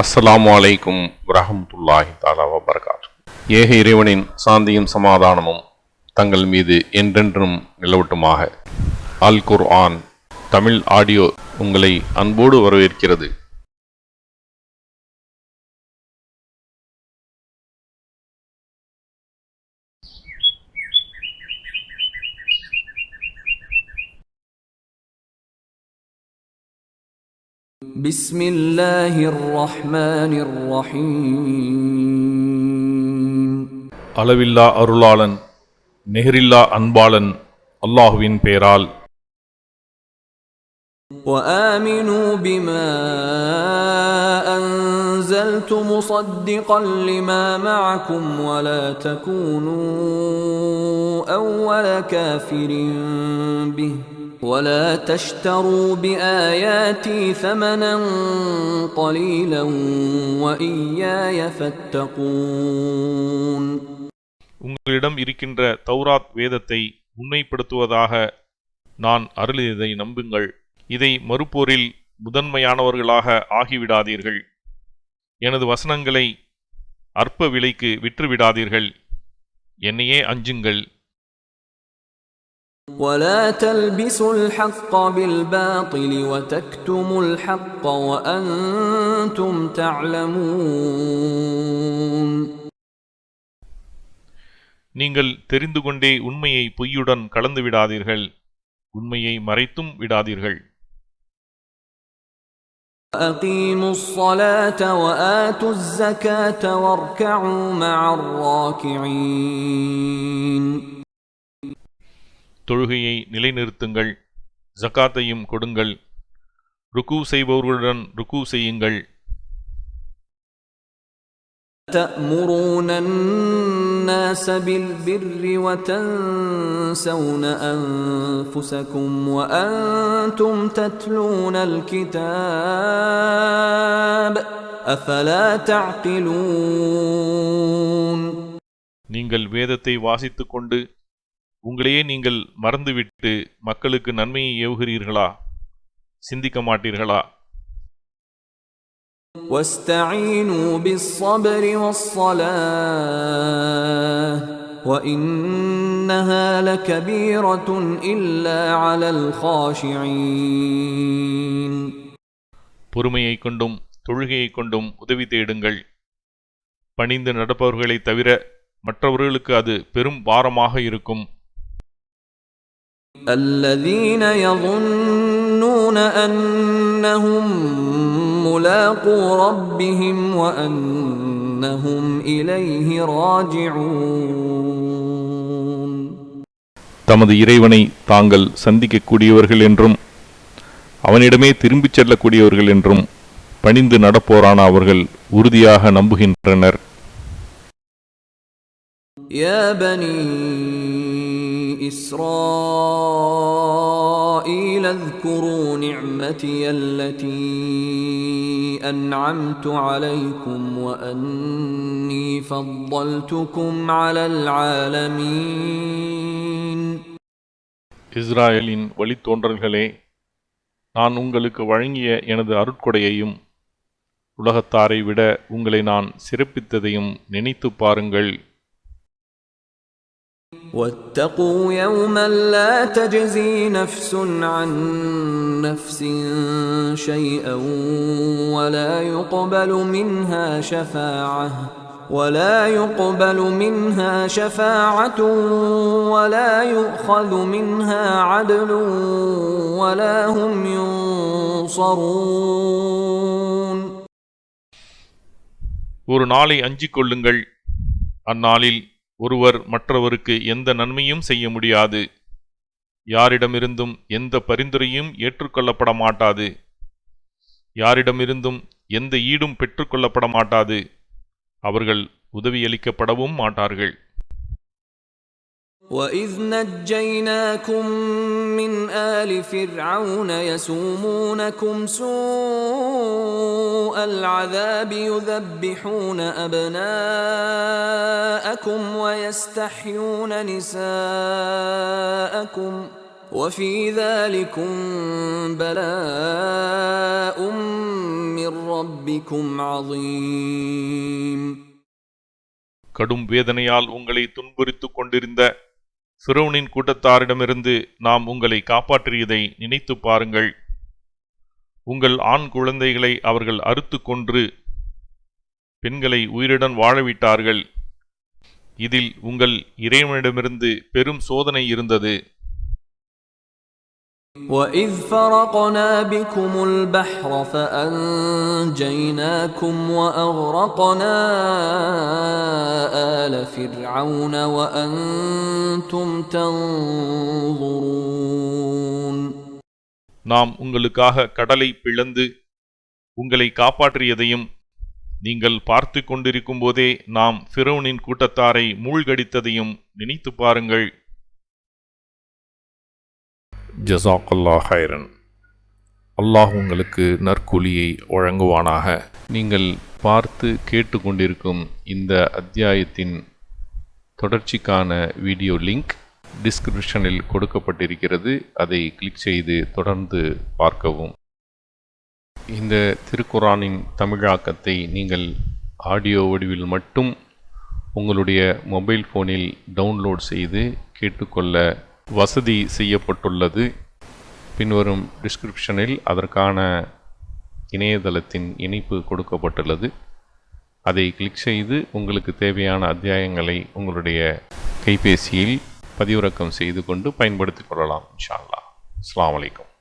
அஸ்ஸலாமு அலைக்கும் வரஹ்மத்துல்லாஹி தாலா வபரகாத்து ஏக இறைவனின் சாந்தியும் சமாதானமும் தங்கள் மீது என்றென்றும் நிலவட்டுமாக. அல் குர்ஆன் தமிழ் ஆடியோ உங்களை அன்போடு வரவேற்கிறது. بسم الله الرحمن الرحيم அளவில்லா அருளாளன் நெஹரில்லா அன்பாளன் அல்லாஹுவின் பெயரால் وآمنوا بما أنزلت مصدقا لما معكم ولا تكونوا أول كافر به ولا تشتروا بآياتي ثمنا قليلا وإياي فاتقون உங்களிடம் இருக்கின்ற தௌராத் வேதத்தை உண்மைப்படுத்துவதாக நான் அருளியதை நம்புங்கள் இதை மறுப்போரில் முதன்மையானவர்களாக ஆகிவிடாதீர்கள் எனது வசனங்களை அற்ப விலைக்கு விற்றுவிடாதீர்கள் என்னையே அஞ்சுங்கள் ولا تلبسوا الحق بالباطل وتكتموا الحق وأنتم تعلمون நீங்கள் தெரிந்து கொண்டே உண்மையை பொய்யுடன் கலந்து விடாதீர்கள் உண்மையை மறைத்தும் விடாதீர்கள் أقيموا الصلاة وآتوا الزكاة واركعوا مع الراكعين தொழுகையை நிலைநிறுத்துங்கள் ஜகாத்தையும் கொடுங்கள் ருக்கு செய்பவர்களுடன் ருக்கு செய்யுங்கள் تأمرون الناس بالبر وتنسون أنفسكم وأنتم تتلون الكتاب أفلا تعقلون நீங்கள் வேதத்தை வாசித்துக் கொண்டு உங்களையே நீங்கள் மறந்துவிட்டு மக்களுக்கு நன்மையை ஏவுகிறீர்களா சிந்திக்க மாட்டீர்களா واستعينوا بالصبر والصلاة وإنها لكبيرة إلا على الخاشعين பொறுமையைக் கொண்டும் தொழுகையைக் கொண்டும் உதவி தேடுங்கள் பணிந்து நடப்பவர்களைத் தவிர மற்றவர்களுக்கு அது பெரும் பாரமாக இருக்கும் الذين يظنون أنهم ملاقو ربهم وأنهم إليه راجعون தமது இறைவனை தாங்கள் சந்திக்கக்கூடியவர்கள் என்றும் அவனிடமே திரும்பிச் செல்லக்கூடியவர்கள் என்றும் பணிந்து நடப்போரான அவர்கள் உறுதியாக நம்புகின்றனர் يا بني إسرائيل اذكروا نعمتي التي أنعمت عليكم وأني فضلتكم على العالمين இஸ்ராயலின் வழித்தோன்றல்களே நான் உங்களுக்கு வழங்கிய எனது அருட்கொடையையும் உலகத்தாரை விட உங்களை நான் சிறப்பித்ததையும் நினைத்துப் பாருங்கள் واتقوا يوما لا تجزي نفس عن نفس شيئا ولا يقبل منها شفاعة ولا يقبل منها شفاعة ولا يؤخذ منها عدل ولا هم ينصرون ஒரு நாளை அஞ்சிக் கொள்ளுங்கள் அந்நாளில் ஒருவர் மற்றவருக்கு எந்த நன்மையும் செய்ய முடியாது யாரிடமிருந்தும் எந்த பரிந்துரையும் ஏற்றுக்கொள்ளப்பட மாட்டாது யாரிடமிருந்தும் எந்த ஈடும் பெற்றுக்கொள்ளப்பட மாட்டாது அவர்கள் உதவியளிக்கப்படவும் மாட்டார்கள் وإذ نجيناكم من آل فرعون يسومونكم سوء العذاب يذبحون أبناءكم ويستحيون نساءكم وفي ذلكم بلاء من ربكم عظيم கடும் வேதனையால் உங்களை துன்புறுத்துக் கொண்டிருந்த ஃபிரௌனின் கூட்டத்தாரிடமிருந்து நாம் உங்களை காப்பாற்றியதை நினைத்துப் பாருங்கள் உங்கள் ஆண் குழந்தைகளை அவர்கள் அறுத்து கொன்று பெண்களை உயிருடன் வாழவிட்டார்கள் இதில் உங்கள் இறைவனிடமிருந்து பெரும் சோதனை இருந்தது وإذ فرقنا بكم البحر فأنجيناكم وأغرقنا آل فرعون وأنتم تنظرون நாம் உங்களுக்காக கடலை பிளந்து உங்களை காப்பாற்றியதையும் நீங்கள் பார்த்து கொண்டிருக்கும் போதே நாம் ஃபிரௌனின் கூட்டத்தாரை மூழ்கடித்ததையும் நினைத்துப் பாருங்கள். ஜசாக்கல்லா ஹைரன் அல்லாஹ் உங்களுக்கு நற்கூலியை வழங்குவானாக. நீங்கள் பார்த்து கேட்டுக்கொண்டிருக்கும் இந்த அத்தியாயத்தின் தொடர்ச்சிக்கான வீடியோ லிங்க் டிஸ்கிரிப்ஷனில் கொடுக்கப்பட்டிருக்கிறது. அதை கிளிக் செய்து தொடர்ந்து பார்க்கவும். இந்த திருக்குரானின் தமிழாக்கத்தை நீங்கள் ஆடியோ வடிவில் மட்டும் உங்களுடைய மொபைல் ஃபோனில் டவுன்லோட் செய்து கேட்டுக்கொள்ள வசதி செய்யப்பட்டுள்ளது. பின்வரும் டிஸ்கிரிப்ஷனில் அதற்கான இணையதளத்தின் இணைப்பு கொடுக்கப்பட்டுள்ளது. அதை கிளிக் செய்து உங்களுக்கு தேவையான அத்தியாயங்களை உங்களுடைய கைபேசியில் பதிவிறக்கம் செய்து கொண்டு பயன்படுத்திக் கொள்ளலாம். இன்ஷால்லா அல்லாஹ் அஸ்ஸலாமு